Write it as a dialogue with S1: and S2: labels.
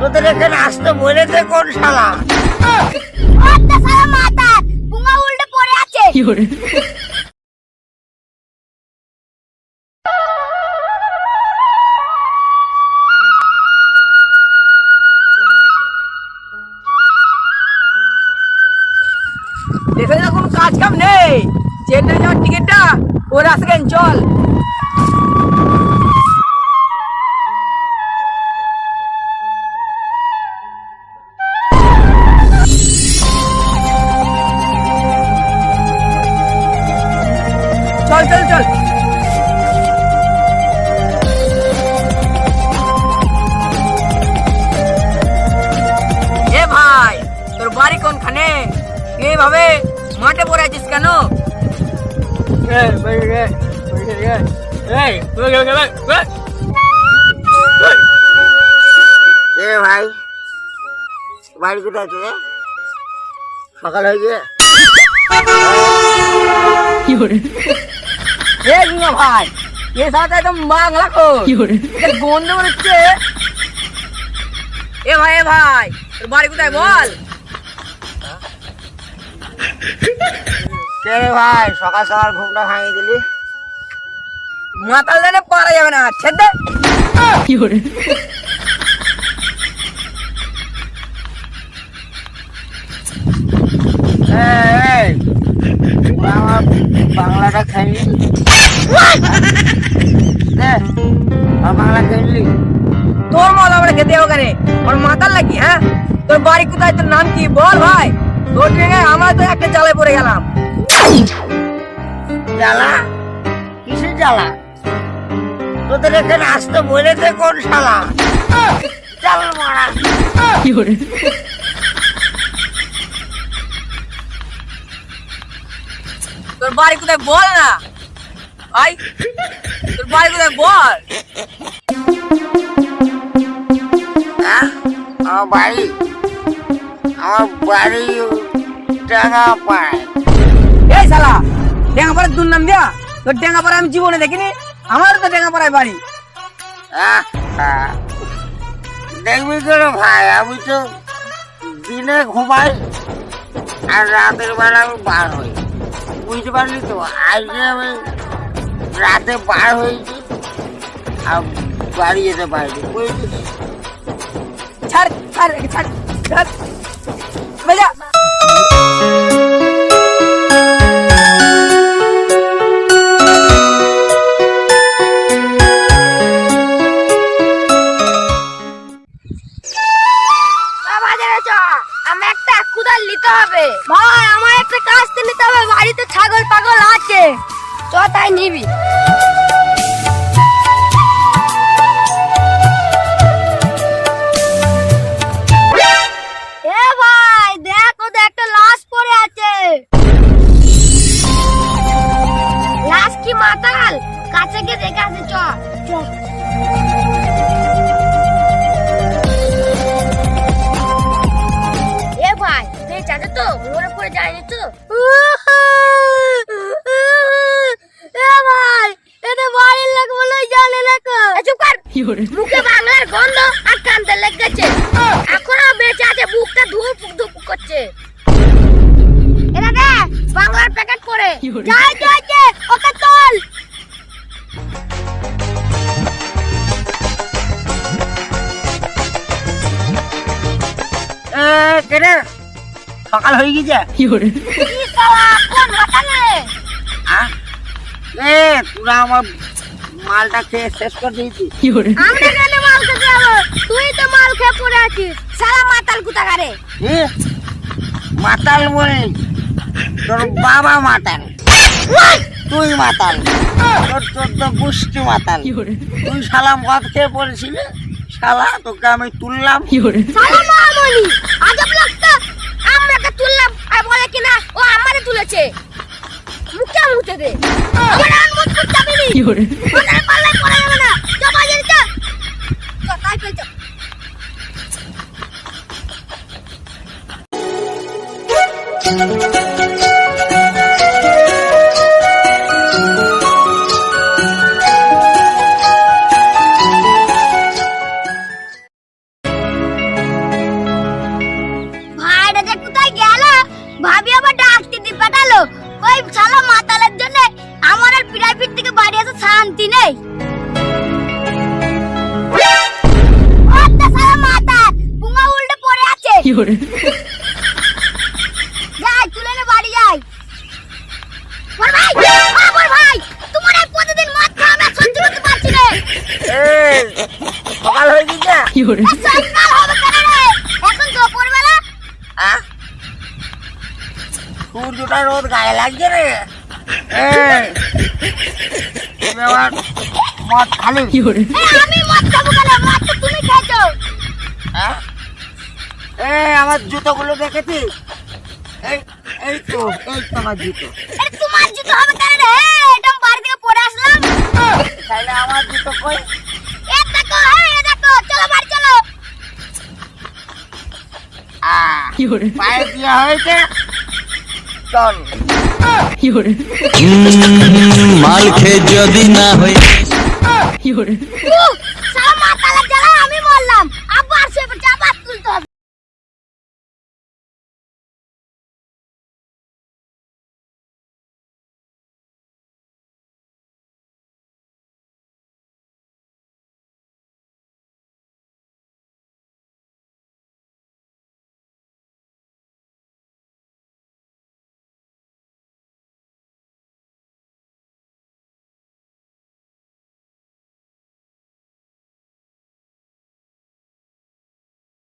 S1: তোদের এখানে আসতে বলেছে কোন শালা?
S2: মাথা পুঙ্গা উল্টে পড়ে আছে
S3: এখানে কোনো কাজ কাম নেই। চেন্নাই যাওয়ার টিকিটটা ওর আসবেন চল। চল চল চল এ ভাই তোর বাড়ি কোনখানে তুই এইভাবে মাঠে পড়ে আছিস কেন
S1: এ ভাই বাড়ি কোথায় তোদের সকাল হয়ে গিয়ে
S3: এ ভাই এ সাথে একদম বাংলা কো গন্ধ হচ্ছে এ ভাই এ ভাই তোর বাড়ি কোথায় বল?
S1: কে ভাই সকাল সকাল ঘুমটা ভাঙিয়ে দিলি?
S3: মাতাল দেনে পারা যাবে না কি
S1: এই, তোরা আমার বাংলাটা খাইনি বাংলা খাইলি?
S3: তোর মত আমরা খেতে ওখানে ওর মাতাল লাগি হ্যাঁ? তোর বাড়ি কোথায় তোর নাম কি? বল ভাই। তোর সঙ্গে আমরা তো একটা জালে পড়ে গেলাম।
S1: জ্বালা? কিসের জ্বালা? তোদের এখানে আসতে বলেছে কোন শালা? চাল মারা।
S3: তোর বাড়ি কোথায় বল না? ভাই তোর বাড়ি কোথায় বল?
S1: হ্যাঁ আমার বাড়ি আমার বাড়ি টাকা পায়
S3: এই শালা ডেঙ্গাপাড়ার দুর নাম দিয়া? তোর ডেঙ্গাপাড়া আমি জীবনে দেখিনি আমারও তো ডেঙ্গাপাড়ায় বাড়ি।
S1: আহ, আহ। দেখবি করে ভাই আমি তো দিনে ঘুমাই আর রাতের বেলা আমি বার হই। বুঝতে পারলি তো? আজকে আমি রাতে বার হয়েছি আর বাড়ি যেতে পারিনি, বুঝলি?
S3: ছাড় ছাড় ছাড় ছাড়।
S2: চ তাই নিবি। মাতাল? কাছে চ এ ভাই তো যায়নি তো এ ভাই এটা বাড়ির লোক বলে জানে না কো চুপ কর মুখে বাংলার গন্ধ আর কান্দে লেগেছে। এখনও বেঁচে আছে বুকটা ধুপ ধুপ করছে। বাংলার প্যাকেট করে। যাই যাই ওকে তোল।
S1: এ সকাল হয়ে গেছে?
S2: কি কোন মাথালে
S1: এ তোরা আমার মালটা খেয়ে শেষ করে দিয়েছি।
S2: আমরা কেন মাল খেতে যাব তুই তো মাল খেয়ে পড়ে আছিস। সারা মাতাল কুতাগারে
S1: এ, মাতাল বলে তোর বাবা মাতাল। তুই মাতাল। তোর তোর তো গোষ্ঠী মাতাল। তুই শালা মদ খেয়ে পড়েছিলি? শালা তোকে আমি তুললাম।
S2: সালা মামনি আজব লাগতো আমরাকে তুললাম আর বলে কিনা ও আমারে তুলেছে। মুখে মুখে দে। আমার আর যাই তুলে নে বাড়ি যাই। বড় ভাই ও বড় ভাই তোমার এই প্রতিদিন মদ খাওয়া আমি সহ্য করতে পারছি না।
S1: সকাল হয়ে গেছে?
S2: এ সকাল হবে কেন রে? এখন দুপুরবেলা।
S1: সূর্যটা রোদ গায়ে লাগছে রে। আবার মদ খালি?
S2: এ আমি মদ খাব কেন? মদ তো তুমি খেয়েছো।
S1: হ্যাঁ? এই আমার জুতোগুলো দেখেছিস? এই এই তো এই তো আমার জুতো।
S2: তোমার জুতো হবে কেন রে? এটা আমি বাড়ি থেকে পরে আসলাম।
S1: তাহলে আমার জুতো কই?
S2: এ দেখো এ দেখো চলো বাড়ি চলো।
S1: পায়ে দিয়া হয়েছে। চল।
S4: মাল খেয়ে যদি না হয়